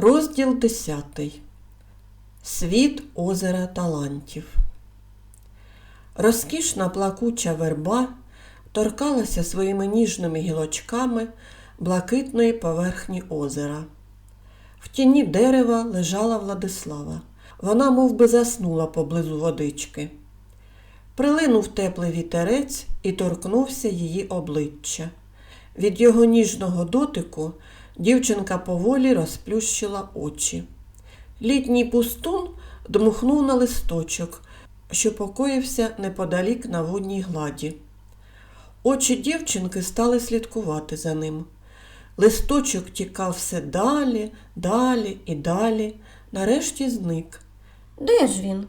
Розділ 10. Світ озера талантів. Розкішна плакуча верба торкалася своїми ніжними гілочками блакитної поверхні озера. В тіні дерева лежала Владислава. Вона мов би, заснула поблизу водички. Прилинув теплий вітерець і торкнувся її обличчя. Від його ніжного дотику дівчинка поволі розплющила очі. Літній пустун дмухнув на листочок, що покоївся неподалік на водній гладі. Очі дівчинки стали слідкувати за ним. Листочок тікав все далі, далі і далі, нарешті зник. Де ж він?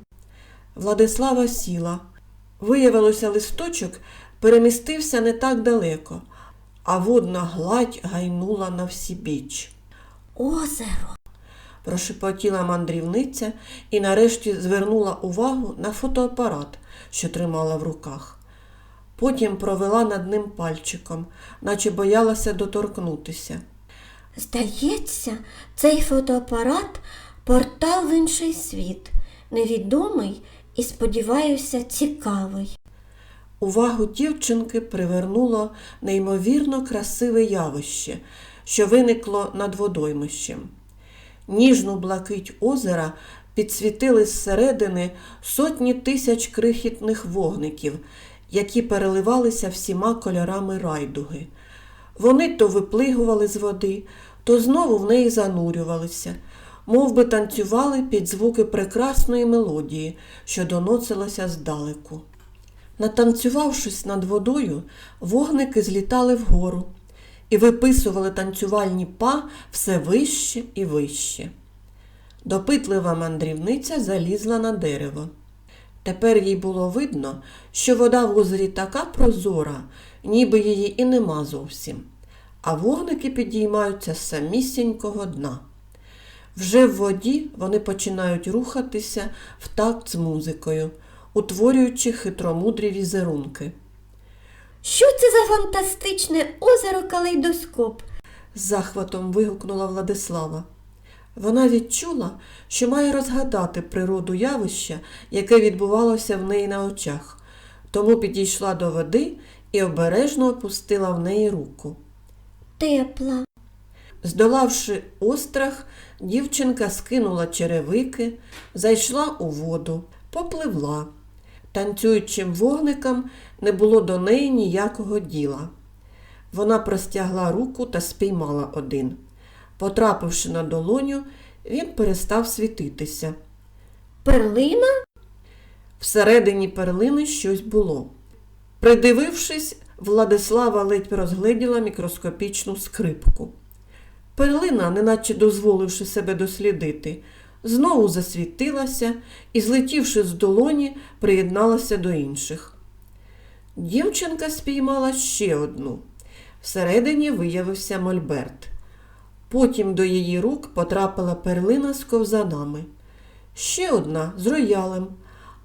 Владислава сіла. Виявилося, листочок перемістився не так далеко, а водна гладь гайнула на всі біч. Озеро. Прошепотіла мандрівниця і нарешті звернула увагу на фотоапарат, що тримала в руках. Потім провела над ним пальчиком, наче боялася доторкнутися. Здається, цей фотоапарат портал в інший світ, невідомий і, сподіваюся, цікавий. Увагу дівчинки привернуло неймовірно красиве явище, що виникло над водоймищем. Ніжну блакить озера підсвітили зсередини сотні тисяч крихітних вогників, які переливалися всіма кольорами райдуги. Вони то виплигували з води, то знову в неї занурювалися, мов би танцювали під звуки прекрасної мелодії, що доносилося здалеку. Натанцювавшись над водою, вогники злітали вгору і виписували танцювальні па все вище і вище. Допитлива мандрівниця залізла на дерево. Тепер їй було видно, що вода в озері така прозора, ніби її і нема зовсім, а вогники підіймаються з самісінького дна. Вже в воді вони починають рухатися в такт з музикою, утворюючи хитромудрі візерунки. Що це за фантастичне озеро калейдоскоп? захватом вигукнула Владислава. Вона відчула, що має розгадати природу явища, яке відбувалося в неї на очах, тому підійшла до води і обережно опустила в неї руку. Тепла. Здолавши острах, дівчинка скинула черевики, зайшла у воду, попливла. Танцюючим вогникам не було до неї ніякого діла. Вона простягла руку та спіймала один. Потрапивши на долоню, він перестав світитися. Перлина? Всередині перлини щось було. Придивившись, Владислава ледь розгледіла мікроскопічну скрипку. Перлина, неначе дозволивши себе дослідити, знову засвітилася і, злетівши з долоні, приєдналася до інших. Дівчинка спіймала ще одну. Всередині виявився мольберт. Потім до її рук потрапила перлина з ковзанами. Ще одна з роялем,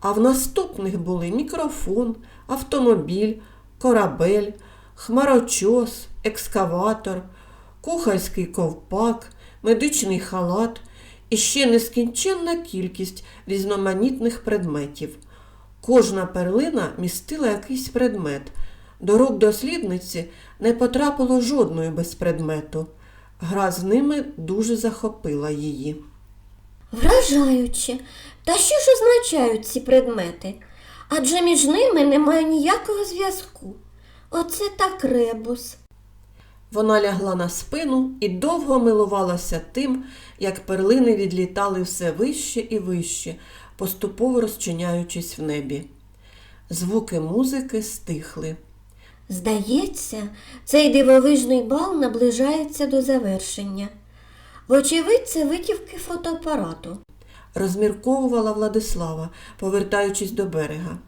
а в наступних були мікрофон, автомобіль, корабель, хмарочос, екскаватор, кухарський ковпак, медичний халат і ще нескінченна кількість різноманітних предметів. Кожна перлина містила якийсь предмет. До рук дослідниці не потрапило жодної без предмету. Гра з ними дуже захопила її. Вражаюче. Та що ж означають ці предмети? Адже між ними немає ніякого зв'язку. Оце так ребус. Вона лягла на спину і довго милувалася тим, як перлини відлітали все вище і вище, поступово розчиняючись в небі. Звуки музики стихли. Здається, цей дивовижний бал наближається до завершення. Вочевидь, це витівки фотоапарату. Розмірковувала Владислава, повертаючись до берега.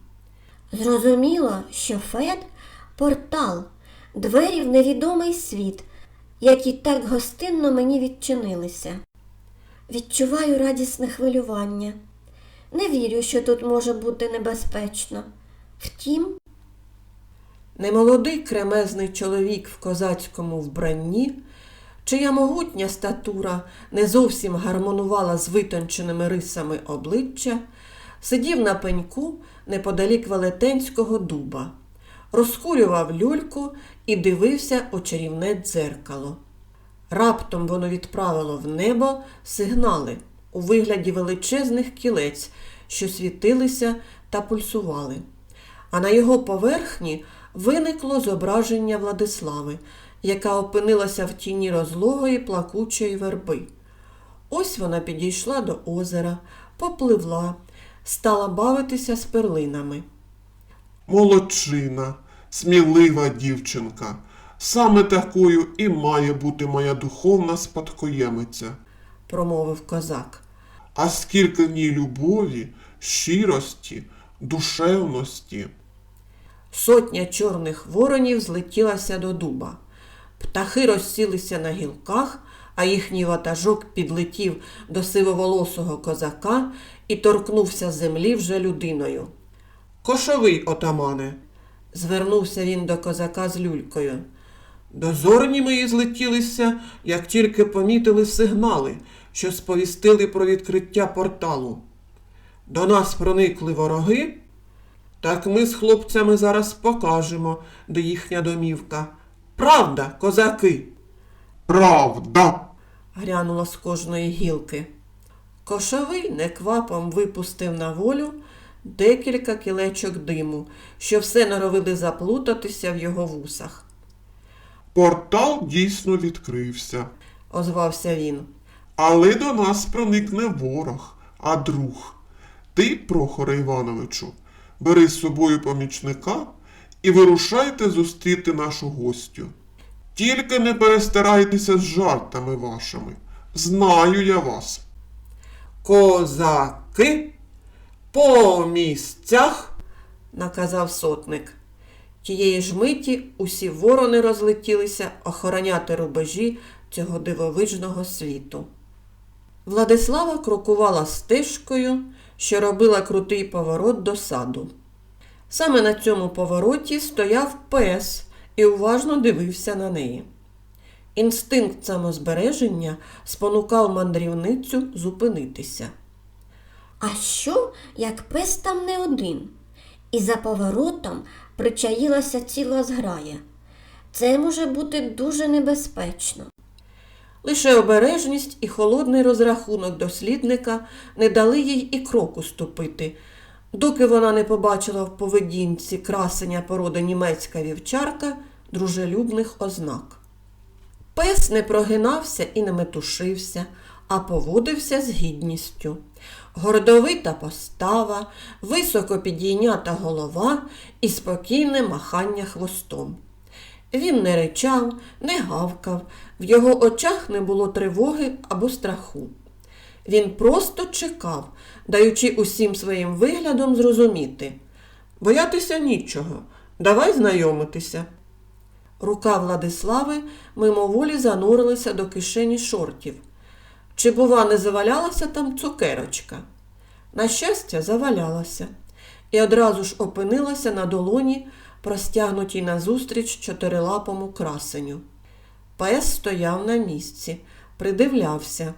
Зрозуміло, що Фед портал, двері в невідомий світ, які так гостинно мені відчинилися. Відчуваю радісне хвилювання. Не вірю, що тут може бути небезпечно. Втім, Немолодий кремезний чоловік в козацькому вбранні чия могутня статура не зовсім гармонувала з витонченими рисами обличчя, сидів на пеньку неподалік велетенського дуба, розкурював люльку і дивився у чарівне дзеркало. Раптом воно відправило в небо сигнали у вигляді величезних кілець, що світилися та пульсували. А на його поверхні виникло зображення Владислави, яка опинилася в тіні розлогої плакучої верби. Ось вона підійшла до озера, попливла, стала бавитися з перлинами. Молодчина, смілива дівчинка. Саме такою і має бути моя духовна спадкоємиця. промовив козак. А скільки в ній любові, щирості, душевності. Сотня чорних воронів злетілася до дуба. Птахи розсілися на гілках, а їхній ватажок підлетів до сивоволосого козака і торкнувся землі вже людиною. Кошовий отамане, звернувся він до козака з люлькою. Дозорні мої злетілися, як тільки помітили сигнали, що сповістили про відкриття порталу. До нас проникли вороги, так ми з хлопцями зараз покажемо, де їхня домівка. Правда, козаки? Правда. грянуло з кожної гілки. Кошовий неквапом випустив на волю декілька кілечок диму, що все норовили заплутатися в його вусах, Портал дійсно відкрився. озвався він. Але до нас проникне ворог, а друг. Ти, Прохоре Івановичу, бери з собою помічника і вирушайте зустріти нашу гостю. Тільки не перестарайтеся з жартами вашими. Знаю я вас. Козаки по місцях, наказав сотник. Тієї ж миті усі ворони розлетілися охороняти рубежі цього дивовижного світу. Владислава крокувала стежкою, що робила крутий поворот до саду. Саме на цьому повороті стояв пес і уважно дивився на неї. Інстинкт самозбереження спонукав мандрівницю зупинитися. А що, як пес там не один? І за поворотом причаїлася ціла зграя. Це може бути дуже небезпечно. Лише обережність і холодний розрахунок дослідника не дали їй і кроку ступити, доки вона не побачила в поведінці красення породи німецька вівчарка дружелюбних ознак. Пес не прогинався і не метушився, а поводився з гідністю. Гордовита постава, високо підійнята голова і спокійне махання хвостом. Він не ричав, не гавкав, в його очах не було тривоги або страху. Він просто чекав, даючи усім своїм виглядом зрозуміти. Боятися нічого, давай знайомитися. Рука Владислави мимоволі занурилася до кишені шортів. Чи, бува, не завалялася там цукерочка? На щастя, завалялася, і одразу ж опинилася на долоні, простягнутій назустріч чотирилапому красеню. Пес стояв на місці, придивлявся,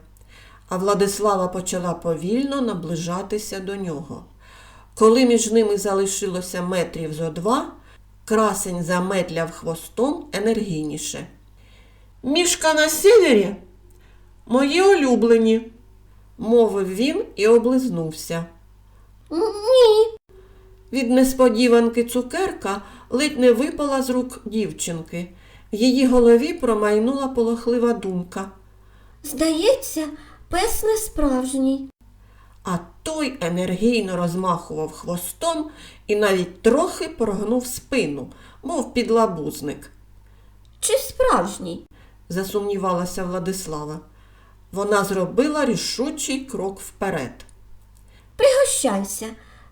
а Владислава почала повільно наближатися до нього. Коли між ними залишилося метрів зо два, красень заметляв хвостом енергійніше. Мішка на сівері? Мої улюблені, мовив він і облизнувся. Ні. Від несподіванки цукерка ледь не випала з рук дівчинки. В її голові промайнула полохлива думка. Здається, пес не справжній. А той енергійно розмахував хвостом і навіть трохи прогнув спину, мов підлабузник, Чи справжній? засумнівалася Владислава. Вона зробила рішучий крок вперед. Пригощайся.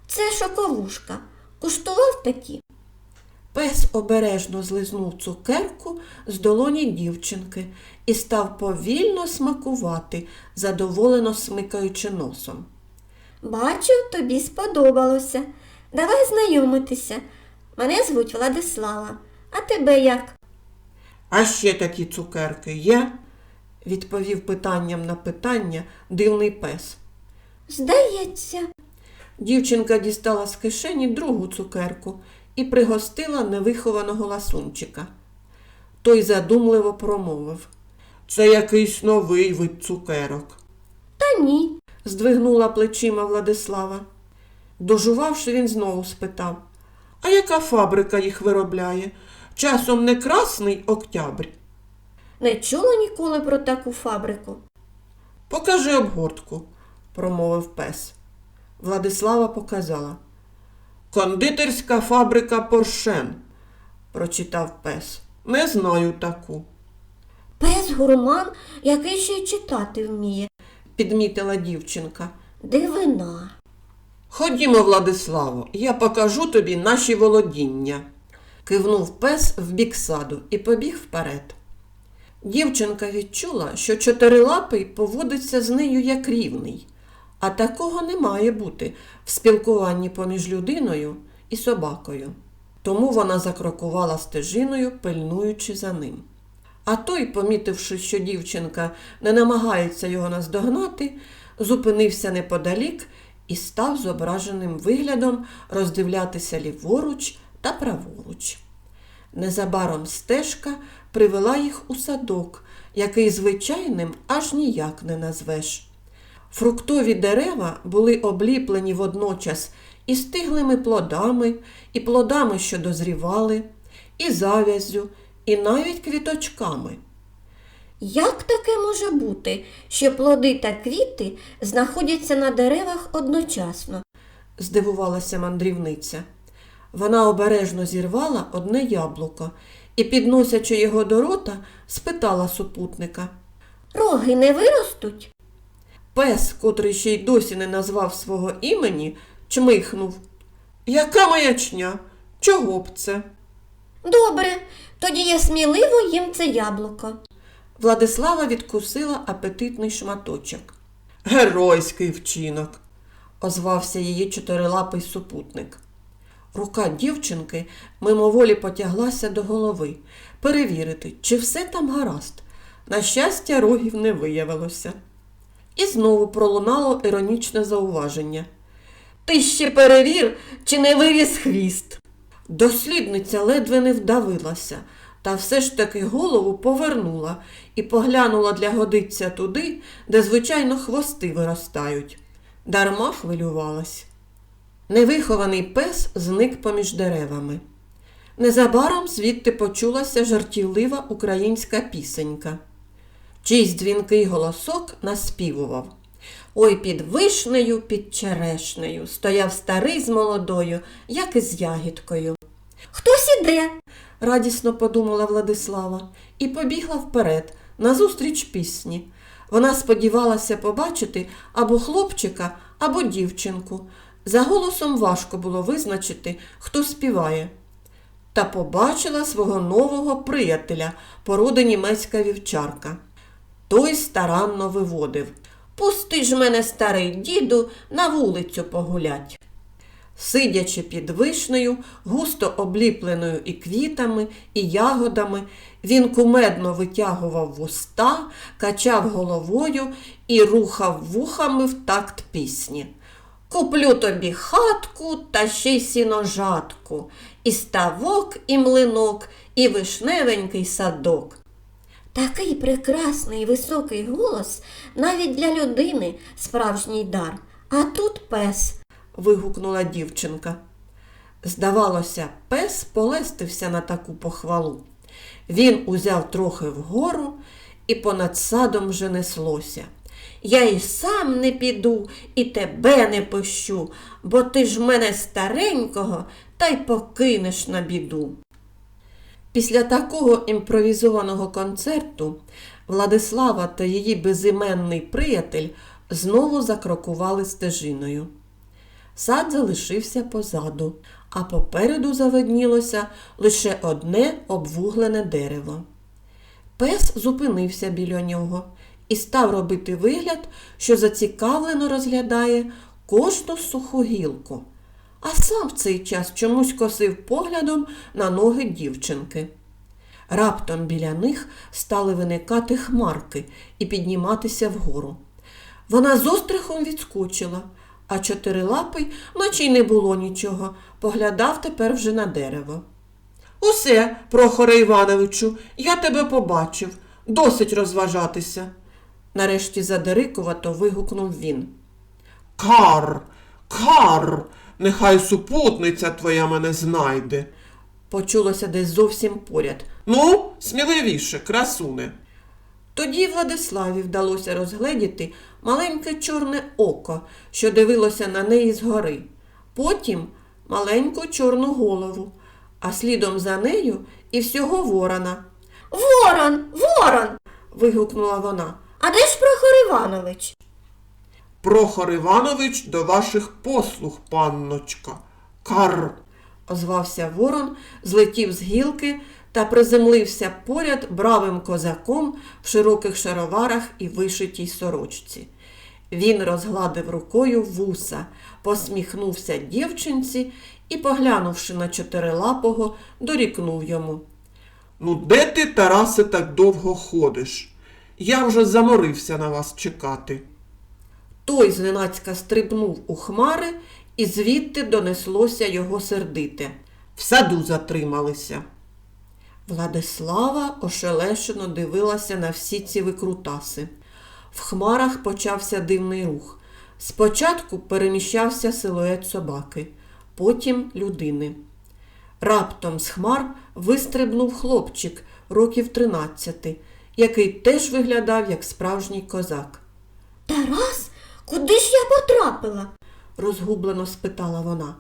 Це шоковушка. Куштував такі? Пес обережно злизнув цукерку з долоні дівчинки і став повільно смакувати, задоволено смикаючи носом. Бачу, тобі сподобалося. Давай знайомитися. Мене звуть Владислава. А тебе як? А ще такі цукерки є? Відповів питанням на питання дивний пес. Здається, Дівчинка дістала з кишені другу цукерку і пригостила невихованого ласунчика. Той задумливо промовив. Це якийсь новий вид цукерок, та ні. здвигнула плечима Владислава. Дожувавши, він знову спитав, а яка фабрика їх виробляє? Часом не красний октябрь. Не чула ніколи про таку фабрику. Покажи обгортку, промовив пес. Владислава показала. Кондитерська фабрика Поршен, прочитав пес. Не знаю таку, Пес гурман, який ще й читати вміє. підмітила дівчинка. Дивина. Ходімо, Владиславо, я покажу тобі наші володіння. Кивнув пес в бік саду і побіг вперед. Дівчинка відчула, що чотирилапий поводиться з нею як рівний, а такого не має бути в спілкуванні поміж людиною і собакою. Тому вона закрокувала стежиною, пильнуючи за ним. А той, помітивши, що дівчинка не намагається його наздогнати, зупинився неподалік і став з ображеним виглядом роздивлятися ліворуч та праворуч. Незабаром стежка привела їх у садок, який звичайним аж ніяк не назвеш. Фруктові дерева були обліплені водночас і стиглими плодами, і плодами, що дозрівали, і завязю, і навіть квіточками. Як таке може бути, що плоди та квіти знаходяться на деревах одночасно? здивувалася мандрівниця. Вона обережно зірвала одне яблуко і, підносячи його до рота, спитала супутника. Роги не виростуть? Пес, котрий ще й досі не назвав свого імені, чмихнув. Яка маячня? Чого б це? Добре, тоді я сміливо їм це яблуко. Владислава відкусила апетитний шматочок. Геройський вчинок, озвався її чотирилапий супутник. Рука дівчинки мимоволі потяглася до голови, перевірити, чи все там гаразд. На щастя, рогів не виявилося. І знову пролунало іронічне зауваження. Ти ще перевір, чи не виріс хвіст. Дослідниця ледве не вдавилася, та все ж таки голову повернула і поглянула для годиця туди, де, звичайно, хвости виростають. Дарма хвилювалась. Невихований пес зник поміж деревами. Незабаром звідти почулася жартівлива українська пісенька. Чийсь дзвінкий голосок наспівував. Ой, під вишнею, під черешнею стояв старий з молодою, як і з ягідкою. Хтось іде. радісно подумала Владислава і побігла вперед, назустріч пісні. Вона сподівалася побачити або хлопчика, або дівчинку. За голосом важко було визначити, хто співає. Та побачила свого нового приятеля, породи німецька вівчарка. Той старанно виводив. Пусти ж мене, старий діду, на вулицю погулять. Сидячи під вишнею, густо обліпленою і квітами, і ягодами, він кумедно витягував вуста, качав головою і рухав вухами в такт пісні. Куплю тобі хатку та ще й сіножатку, і ставок, і млинок, і вишневенький садок. Такий прекрасний високий голос навіть для людини справжній дар. А тут пес. вигукнула дівчинка. Здавалося, пес полестився на таку похвалу. Він узяв трохи вгору і понад садом вже неслося. Я й сам не піду, і тебе не пущу, бо ти ж мене старенького та й покинеш на біду. Після такого імпровізованого концерту Владислава та її безіменний приятель знову закрокували стежиною. Сад залишився позаду, а попереду завиднілося лише одне обвуглене дерево. Пес зупинився біля нього і став робити вигляд, що зацікавлено розглядає кожну суху гілку, а сам в цей час чомусь косив поглядом на ноги дівчинки. Раптом біля них стали виникати хмарки і підніматися вгору. Вона з острахом відскочила, а чотирилапий, наче й не було нічого, поглядав тепер вже на дерево. Усе, Прохоре Івановичу, я тебе побачив. Досить розважатися. Нарешті задирикувато вигукнув він. Кар, кар, нехай супутниця твоя мене знайде. Почулося десь зовсім поряд. Ну, сміливіше, красуне. Тоді Владиславі вдалося розгледіти маленьке чорне око, що дивилося на неї згори. Потім маленьку чорну голову, а слідом за нею і всього ворона. Ворон, ворон! вигукнула вона. А де ж Прохор Іванович? Прохор Іванович до ваших послуг, панночка. Кар. озвався ворон, злетів з гілки та приземлився поряд бравим козаком в широких шароварах і вишитій сорочці. Він розгладив рукою вуса, посміхнувся дівчинці і, поглянувши на чотирилапого, дорікнув йому. Ну, де ти, Тарасе, так довго ходиш? Я вже заморився на вас чекати. Той зненацька стрибнув у хмари, і звідти донеслося його сердите. В саду затрималися. Владислава ошелешено дивилася на всі ці викрутаси. В хмарах почався дивний рух. Спочатку переміщався силует собаки, потім людини. Раптом з хмар вистрибнув хлопчик років тринадцяти, який теж виглядав як справжній козак. Тарас, куди ж я потрапила? розгублено спитала вона.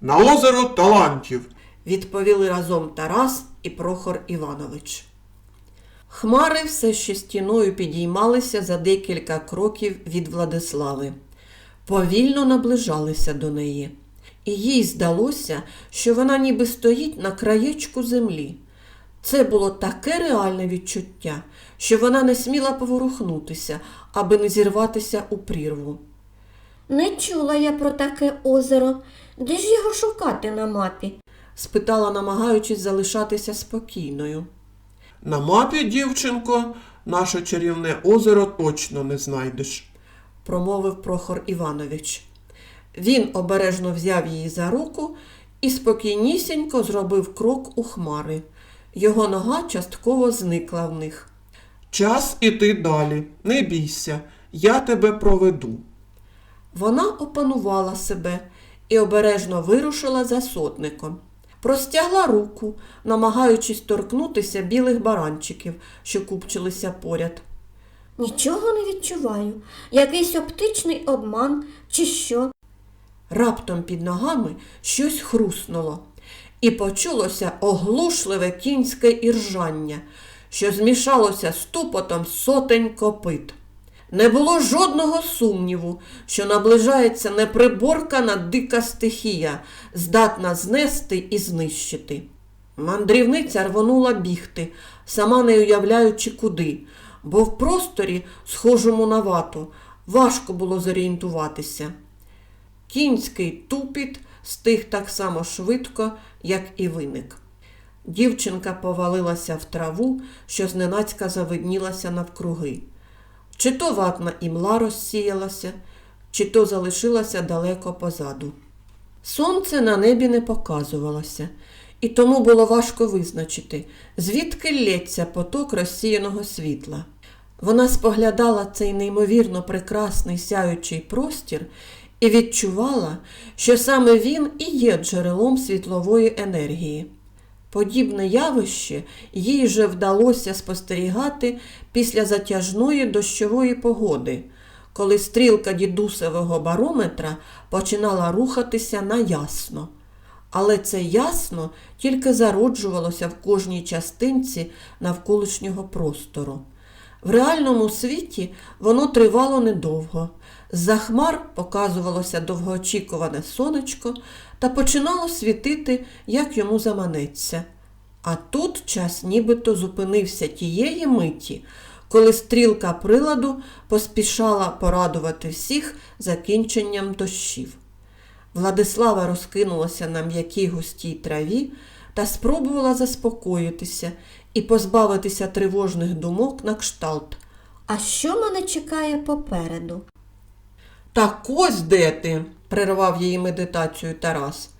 На озеро талантів. Відповіли разом Тарас і Прохор Іванович. Хмари все ще стіною підіймалися за декілька кроків від Владислави. Повільно наближалися до неї. І їй здалося, що вона ніби стоїть на краєчку землі. Це було таке реальне відчуття, що вона не сміла поворухнутися, аби не зірватися у прірву. Не чула я про таке озеро. Де ж його шукати на мапі? спитала, намагаючись залишатися спокійною. На мапі, дівчинко, наше чарівне озеро точно не знайдеш. промовив Прохор Іванович. Він обережно взяв її за руку і спокійнісінько зробив крок у хмари. Його нога частково зникла в них. Час іти далі. Не бійся, я тебе проведу. Вона опанувала себе і обережно вирушила за сотником. Простягла руку, намагаючись торкнутися білих баранчиків, що купчилися поряд. Нічого не відчуваю. Якийсь оптичний обман чи що? Раптом під ногами щось хруснуло, і почулося оглушливе кінське іржання, що змішалося з тупотом сотень копит. Не було жодного сумніву, що наближається неприборкана дика стихія, здатна знести і знищити. Мандрівниця рвонула бігти, сама не уявляючи куди, бо в просторі, схожому на вату, важко було зорієнтуватися. Кінський тупіт стих так само швидко, як і виник. Дівчинка повалилася в траву, що зненацька завиднілася навкруги. Чи то ватна імла розсіялася, чи то залишилася далеко позаду. Сонце на небі не показувалося, і тому було важко визначити, звідки лється поток розсіяного світла. Вона споглядала цей неймовірно прекрасний сяючий простір і відчувала, що саме він і є джерелом світлової енергії. Подібне явище їй вже вдалося спостерігати після затяжної дощової погоди, коли стрілка дідусевого барометра починала рухатися на ясно. Але це ясно тільки зароджувалося в кожній частинці навколишнього простору. В реальному світі воно тривало недовго. З-за хмар показувалося довгоочікуване сонечко та починало світити, як йому заманеться. А тут час нібито зупинився тієї миті, коли стрілка приладу поспішала порадувати всіх закінченням дощів. Владислава розкинулася на м'якій густій траві, та спробувала заспокоїтися і позбавитися тривожних думок на кшталт. А що мене чекає попереду? Так ось де ти, перервав її медитацію Тарас.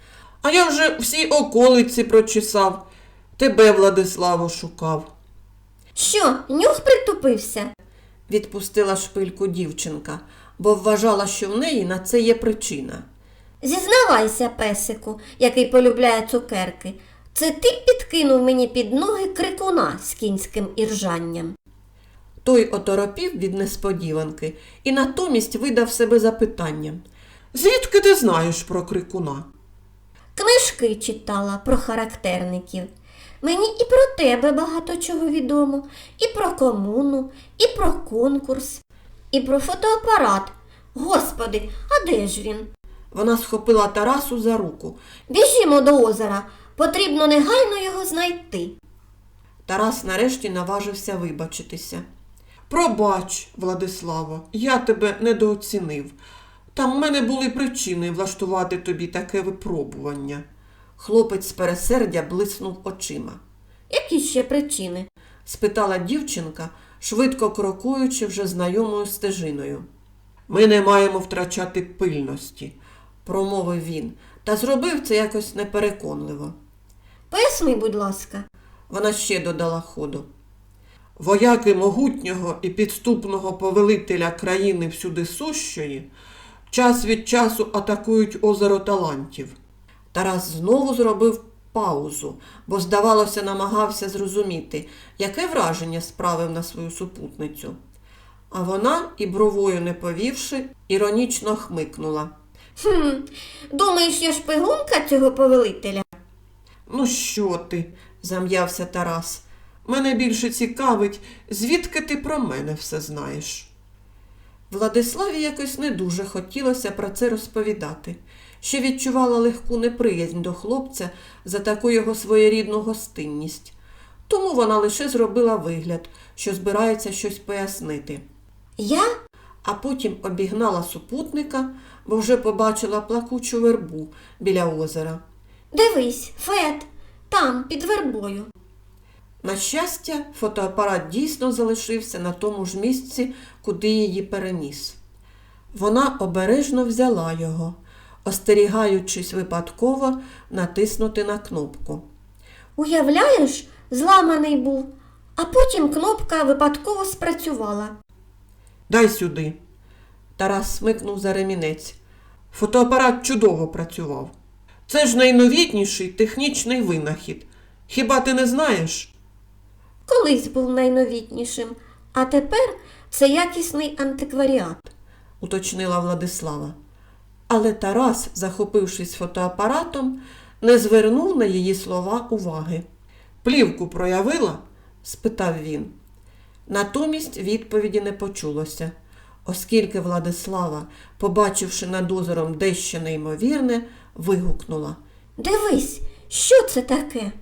А я вже всі околиці прочесав, тебе, Владиславо, шукав. Що, нюх притупився? Відпустила шпильку дівчинка, бо вважала, що в неї на це є причина. Зізнавайся, песику, який полюбляє цукерки. Це ти підкинув мені під ноги крикуна з кінським іржанням. Той оторопів від несподіванки і натомість видав себе запитанням. Звідки ти знаєш про крикуна? Книжки читала про характерників. Мені і про тебе багато чого відомо, і про комуну, і про конкурс, і про фотоапарат. Господи, а де ж він? Вона схопила Тарасу за руку. Біжімо до озера. Потрібно негайно його знайти. Тарас нарешті наважився вибачитися. Пробач, Владиславо, я тебе недооцінив. Там в мене були причини влаштувати тобі таке випробування. Хлопець з пересердя блиснув очима. Які ще причини? спитала дівчинка, швидко крокуючи вже знайомою стежиною. Ми не маємо втрачати пильності, промовив він, та зробив це якось непереконливо. Поясни, будь ласка. Вона ще додала ходу. Вояки могутнього і підступного повелителя країни всюди сущої час від часу атакують озеро талантів. Тарас знову зробив паузу, бо, здавалося, намагався зрозуміти, яке враження справив на свою супутницю. А вона, і бровою не повівши, іронічно хмикнула. Хм, думаєш, я шпигунка цього повелителя? Ну, що ти? зам'явся Тарас. Мене більше цікавить, звідки ти про мене все знаєш. Владиславі якось не дуже хотілося про це розповідати, що відчувала легку неприязнь до хлопця за таку його своєрідну гостинність. Тому вона лише зробила вигляд, що збирається щось пояснити. Я? А потім обігнала супутника, бо вже побачила плакучу вербу біля озера. Дивись, Фет, там, під вербою. На щастя, фотоапарат дійсно залишився на тому ж місці, куди її переніс. Вона обережно взяла його, остерігаючись випадково натиснути на кнопку. Уявляєш, зламаний був, а потім кнопка випадково спрацювала. Дай сюди. Тарас смикнув за ремінець. Фотоапарат чудово працював. Це ж найновітніший технічний винахід. Хіба ти не знаєш? Колись був найновітнішим, а тепер це якісний антикваріат. уточнила Владислава. Але Тарас, захопившись фотоапаратом, не звернув на її слова уваги. Плівку проявила? спитав він. Натомість відповіді не почулося, оскільки Владислава, побачивши над озером дещо неймовірне, вигукнула. Дивись, що це таке?